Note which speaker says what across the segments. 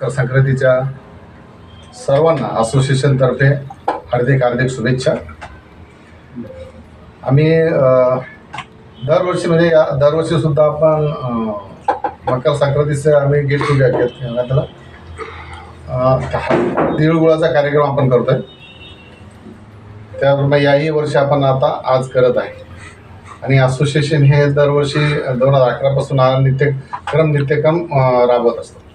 Speaker 1: मकर संक्रांतीच्या सर्वांना असोसिएशनतर्फे हार्दिक हार्दिक शुभेच्छा. आम्ही दरवर्षीमध्ये दरवर्षी म्हणजे या दरवर्षीसुद्धा आपण मकर संक्रांतीचं आम्ही गेट टुगेदर घेत त्याला तिळगुळाचा कार्यक्रम आपण करतोय. त्याप्रमाणे याही वर्षी आपण आता आज करत आहे. आणि असोसिएशन हे दरवर्षी दोन हजार अकरापासून हा नित्यक्रम नित्यक्रम राबवत असतं.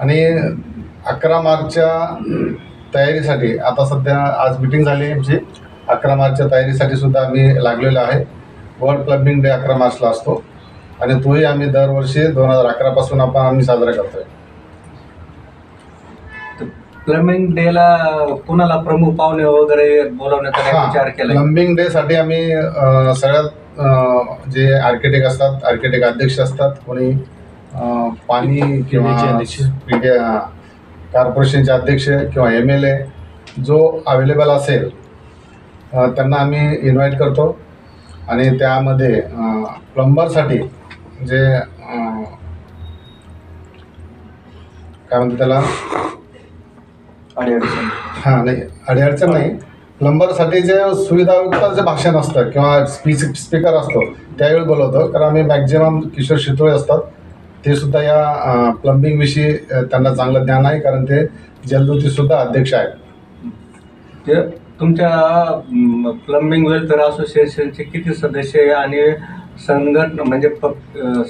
Speaker 1: आणि अकरा मार्चच्या तयारीसाठी आता सध्या आज मिटिंग झाली आमची. अकरा मार्चच्या तयारीसाठी सुद्धा आम्ही लागलेलो आहे. वर्ल्ड क्लबिंग डे अकरा मार्चला असतो. आणि तोही आम्ही दरवर्षी दोन हजार अकरापासून आपण आम्ही साजरा करतोय.
Speaker 2: प्लमिंग डेला कुणाला प्रमुख पाहुणे वगैरे बोलवण्याचा काही विचार केला
Speaker 1: प्लंबिंग डे साठी आम्ही सगळ्यात जे आर्किटेक्ट असतात आर्किटेक्ट अध्यक्ष असतात कोणी पाणी किंवा कॉर्पोरेशनचे अध्यक्ष किंवा एम एल ए जो अवेलेबल असेल त्यांना आम्ही इन्व्हाइट करतो. आणि त्यामध्ये प्लंबरसाठी जे काय म्हणते त्याला?
Speaker 3: अडीअडचण.
Speaker 1: हां नाही अडीअडचण नाही. प्लंबरसाठी जे सुविधायुक्त जे भाषण असतं किंवा स्पीच स्पीकर असतो त्यावेळी बोलवतो. कारण आम्ही मॅक्झिमम किशोर शितोळे असतात. ते सुद्धा या प्लंबिंगविषयी अ, त्यांना चांगलं ज्ञान आहे कारण ते जलदूतीसुद्धा अध्यक्ष आहेत.
Speaker 2: ते तुमच्या प्लंबिंग वेलफेअर असोसिएशनचे किती सदस्य आहे आणि संघटन म्हणजे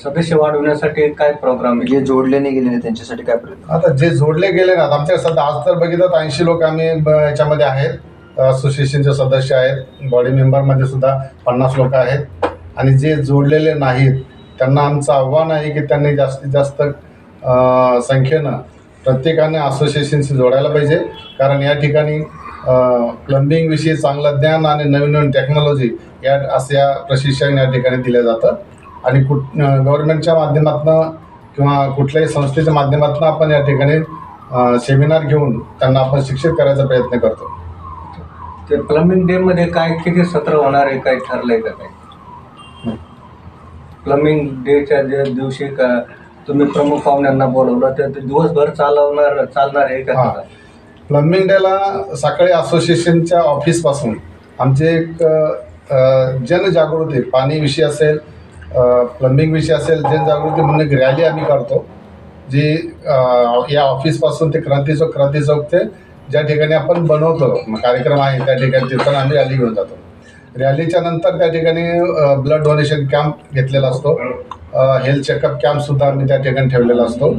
Speaker 2: सदस्य वाढवण्यासाठी काय प्रोग्राम आहे?
Speaker 3: जे जोडले नाही गेले नाही त्यांच्यासाठी काय प्रयत्न?
Speaker 1: आता जे जोडले गेले ना आमच्या सध्या आज तर बघितलं तर ऐंशी लोक आम्ही ब- याच्यामध्ये आहेत. असोसिएशनचे सदस्य आहेत. बॉडी मेंबरमध्ये सुद्धा पन्नास लोक आहेत. आणि जे जोडलेले नाहीत त्यांना आमचं आव्हान आहे की त्यांनी जास्तीत जास्त संख्येनं प्रत्येकाने असोसिएशनशी जोडायला पाहिजे. कारण या ठिकाणी प्लंबिंगविषयी चांगलं ज्ञान आणि नवीन नवीन टेक्नॉलॉजी या असं या प्रशिक्षण या ठिकाणी दिलं जातं. आणि कुठ गव्हर्नमेंटच्या माध्यमातून किंवा कुठल्याही संस्थेच्या माध्यमातून आपण या ठिकाणी सेमिनार घेऊन त्यांना आपण शिक्षित करायचा प्रयत्न करतो.
Speaker 2: ते प्लंबिंग डेमध्ये काय किती सत्र होणार आहे काय आहे का काय? प्लंबिंग डेच्या जे दिवशी का तुम्ही प्रमुख पाहुण्यांना बोलवलं तर ते दिवसभर चालवणार चालणार आहे का
Speaker 1: हा. प्लंबिंग डेला सकाळी असोसिएशनच्या ऑफिसपासून आमचे एक अ, जनजागृती पाणीविषयी असेल प्लंबिंग विषयी असेल जनजागृती म्हणून एक रॅली आम्ही करतो जी अ, या ऑफिसपासून ते क्रांती चौक क्रांती चौक ते ज्या ठिकाणी आपण बनवतो मग कार्यक्रम आहे त्या ठिकाणी तिथून आम्ही रॅली घेऊन जातो रॅलीच्या नंतर त्या ठिकाणी ब्लड डोनेशन कॅम्प घेतलेला असतो. हेल्थ चेकअप कॅम्पसुद्धा आम्ही त्या ठिकाणी ठेवलेला असतो.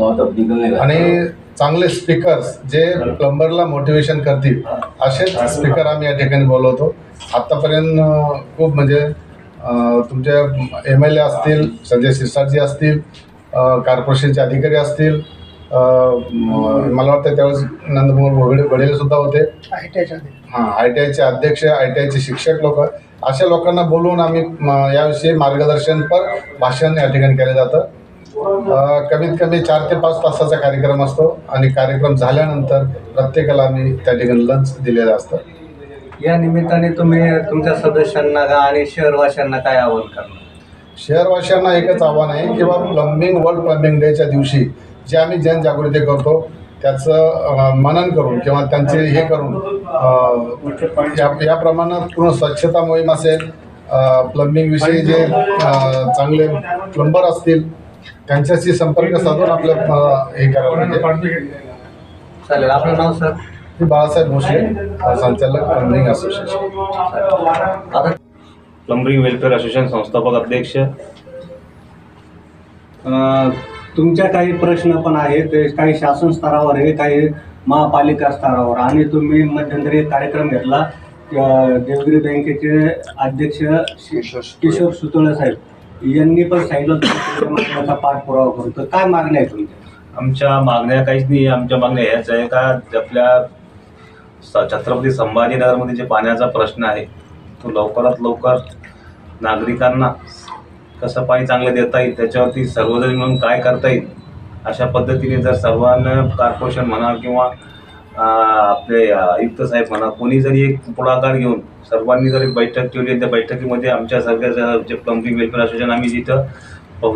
Speaker 1: आणि चांगले स्पीकर्स जे प्लंबरला मोटिवेशन करतील असेच स्पीकर आम्ही या ठिकाणी बोलवतो. आत्तापर्यंत खूप म्हणजे तुमचे एम एल ए असतील संजय सिरसाटजी असतील कॉर्पोरेशनचे अधिकारी असतील मला वाटतं त्यावेळेस वगडे वडील सुद्धा होते. हां आय टी आयचे अध्यक्ष आय टी आयचे शिक्षक लोक. अशा लोकांना बोलवून आम्ही म, याविषयी मार्गदर्शनपर भाषण या ठिकाणी केलं जातं. कमीत कमी चार ते पाच तासाचा कार्यक्रम असतो आणि कार्यक्रम झाल्यानंतर प्रत्येकाला आम्ही त्या ठिकाणी लंच दिलेलं असतं.
Speaker 2: या निमित्ताने तुम्ही तुमच्या सदस्यांना आणि शहरवाशांना काय आवाहन करणार?
Speaker 1: शहरवासियांना एकच आव्हान आहे किंवा प्लंबिंग वर्ल्ड प्लंबिंग डेच्या दिवशी जे आम्ही जनजागृती करतो त्याचं मनन करून किंवा त्यांचे हे करून या या प्रमाणात पूर्ण स्वच्छता मोहीम असेल प्लंबिंग विषयी जे चांगले प्लंबर असतील त्यांच्याशी संपर्क साधून आपलं हे पाहिजे
Speaker 2: चालेल. आपलं नाव सर?
Speaker 1: मी बाळासाहेब भोसले संचालक प्लंबिंग असोसिएशन
Speaker 2: आता
Speaker 4: प्लंबरिंग वेलफेअर असोसिएशन संस्थापक अध्यक्ष.
Speaker 2: तुमच्या काही प्रश्न पण आहेत काही शासन स्तरावर आहे काही महापालिका स्तरावर. आणि तुम्ही मध्यंतरी कार्यक्रम घेतला देवगिरी बँकेचे अध्यक्ष किशोर सुतळे. साहेब. यांनी पण सांगितलं पाठपुरावा करतो काय मागण्या आहे तुमच्या?
Speaker 4: आमच्या मागण्या काहीच नाही आमच्या मागण्या ह्याच आहे का आपल्या छत्रपती संभाजीनगरमध्ये जे पाण्याचा प्रश्न आहे तो लवकरात लवकर नागरिकांना कसं पाणी चांगलं देता येईल त्याच्यावरती सर्वजण मिळून काय करता येईल अशा पद्धतीने जर सर्वांना कॉर्पोरेशन म्हणा किंवा आपले आयुक्त साहेब म्हणा कोणी जरी एक पुढाकार घेऊन सर्वांनी जरी बैठक ठेवली त्या बैठकीमध्ये आमच्यासारख्या ज्या- जे प्लंबिंग वेलफेअर असोसिएशन आम्ही जिथं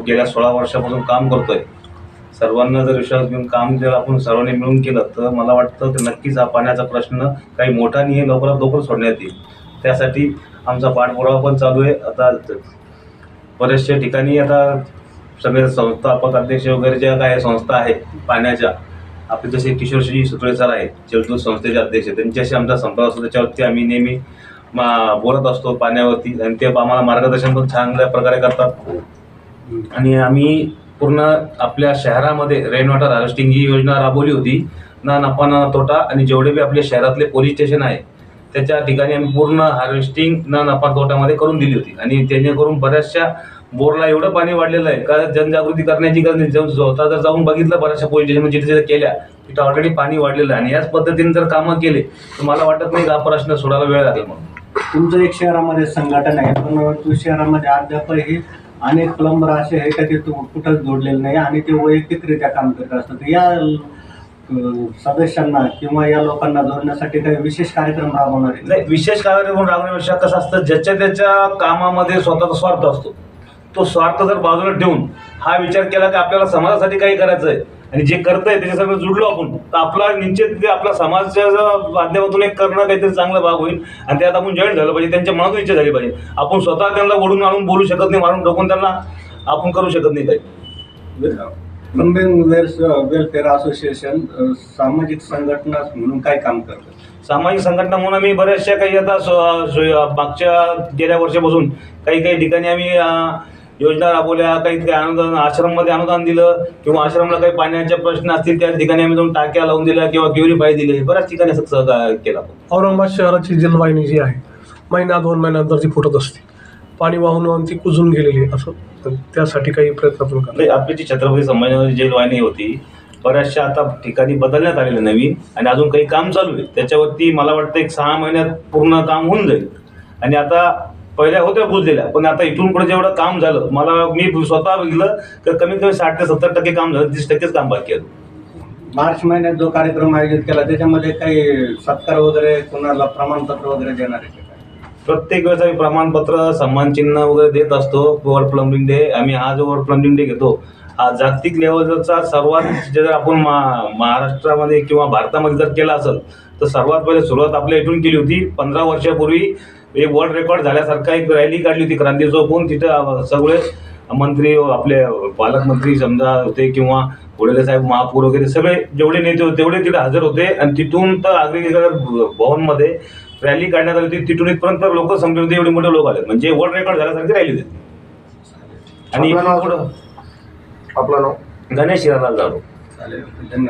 Speaker 4: गेल्या सोळा वर्षापासून काम करतोय सर्वांना जर विश्वास घेऊन काम जर आपण सर्वांनी मिळून केलं तर मला वाटतं की नक्कीच हा पाण्याचा प्रश्न काही मोठा नाही आहे लवकरात लवकर सोडण्यात येईल. त्यासाठी आमचा पाठपुरावा पण चालू आहे. आता बऱ्याचशा ठिकाणी आता सगळे संस्थापक अध्यक्ष वगैरे ज्या काय संस्था आहेत पाण्याच्या आपले जसे किशोरजी सुतळे सर आहेत जलदूत संस्थेचे अध्यक्ष त्यांच्याशी आमचा संपर्क असतो. त्याच्यावरती आम्ही नेहमी मा बोलत असतो पाण्यावरती आणि ते आम्हाला मार्गदर्शन पण चांगल्या प्रकारे करतात. आणि आम्ही पूर्ण आपल्या शहरामध्ये रेन वॉटर हार्वेस्टिंग ही योजना राबवली होती ना नफा ना तोटा आणि जेवढे बी आपले शहरातले पोलीस स्टेशन आहे त्याच्या ठिकाणी आम्ही पूर्ण हार्वेस्टिंग न नफा तोट्यामध्ये करून दिली होती. आणि जेणेकरून बऱ्याचशा बोरला एवढं पाणी वाढलेलं आहे का जनजागृती करण्याची गरज नाही. स्वतः जर जाऊन बघितलं बऱ्याचशा पोलीस स्टेशन जिथे जिथे केल्या तिथं ऑलरेडी पाणी वाढलेलं आहे. आणि याच पद्धतीने जर कामं केले तर मला वाटत नाही का प्रश्न सोडायला वेळ लागेल म्हणून.
Speaker 2: तुमचं एक शहरामध्ये संघटन आहे पण तू शहरामध्ये अद्यापही अनेक प्लंबर असे आहे का ते तू कुठंच जोडलेले नाही आणि ते वैयक्तिकरित्या काम करत असतात? या सदस्यांना किंवा या लोकांना जोडण्यासाठी काही विशेष कार्यक्रम राबवणार आहे
Speaker 4: नाही विशेष कार्यक्रम राबवण्यापेक्षा कसं असतं ज्याच्या त्याच्या कामामध्ये स्वतःचा स्वार्थ असतो. तो स्वार्थ जर बाजूला ठेवून हा विचार केला की आपल्याला समाजासाठी काही करायचं आहे आणि जे करतंय त्याच्यासंग जुडलो आपण तर आपला निश्चित ते आपला समाजाच्या माध्यमातून एक करणं काहीतरी चांगला भाग होईल आणि त्यात आपण जॉईन झालं पाहिजे त्यांच्या मनातून इच्छा झाली पाहिजे. आपण स्वतः त्यांना ओढून आणून बोलू शकत नाही मारून टाकून त्यांना आपण करू शकत नाही काही.
Speaker 2: प्लंबिंग वेलफेअर असोसिएशन सामाजिक संघटना म्हणून काय काम करतं?
Speaker 4: सामाजिक संघटना म्हणून आम्ही बऱ्याचशा काही आता मागच्या गेल्या वर्षापासून काही काही ठिकाणी आम्ही योजना राबवल्या काही काही अनुदान आश्रममध्ये अनुदान दिलं किंवा आश्रमला काही पाण्याचे प्रश्न असतील त्या ठिकाणी आम्ही जाऊन टाक्या लावून दिल्या किंवा प्युरिफाय दिले. बऱ्याच ठिकाणी असं सहकार्य केलं
Speaker 5: औरंगाबाद शहराची जलवाहिनी जी आहे महिना दोन महिन्यानंतर ती फुटत असते. पाणी वाहून वाहून ती कुजून गेलेली आहे. असं तर त्यासाठी काही प्रयत्न आपण करतो.
Speaker 4: म्हणजे आपली जी छत्रपती संभाजीनगर जेल वाहिनी होती बऱ्याचशा आता ठिकाणी बदलण्यात आलेले नवीन आणि अजून काही काम चालू आहे. त्याच्यावरती मला वाटतं एक सहा महिन्यात पूर्ण काम होऊन जाईल. आणि आता पहिल्या होत्या बुजलेल्या पण आता इथून पुढे जेवढं काम झालं मला मी स्वतः बघितलं तर कमीत कमी साठ ते सत्तर टक्के काम झालं तीस टक्केच काम बाकी आहे.
Speaker 2: मार्च महिन्यात जो कार्यक्रम आयोजित केला त्याच्यामध्ये काही सत्कार वगैरे कोणाला प्रमाणपत्र वगैरे देणार आहे? का?
Speaker 4: प्रत्येक वेळेस आम्ही प्रमाणपत्र सन्मान चिन्ह वगैरे देत असतो वर्ल्ड प्लंबिंग डे आम्ही हा जो वर्ल्ड प्लंबिंग डे घेतो हा जागतिक लेवलचा सर्वात जर आपण मा महाराष्ट्रामध्ये किंवा भारतामध्ये जर केला असेल तर सर्वात पहिले सुरुवात आपल्या इथून केली होती. पंधरा वर्षापूर्वी एक वर्ल्ड रेकॉर्ड झाल्यासारखा एक रॅली काढली होती क्रांती चौकून. तिथं सगळे मंत्री आपले पालकमंत्री समजा होते किंवा घोडेले साहेब महापौर वगैरे सगळे जेवढे नेते होते तेवढे तिथे हजर होते. आणि तिथून तर आग्रेकर भवनमध्ये रॅली काढण्यात आली होती तिथून इथपर्यंत लोक संपले होते एवढे मोठे लोक आले म्हणजे वर्ल्ड रेकॉर्ड झाल्यासारखी रॅली होती आणि
Speaker 6: आपलं नाव?
Speaker 4: गणेश हिरालाल जाधव.
Speaker 2: चालेल धन्यवाद.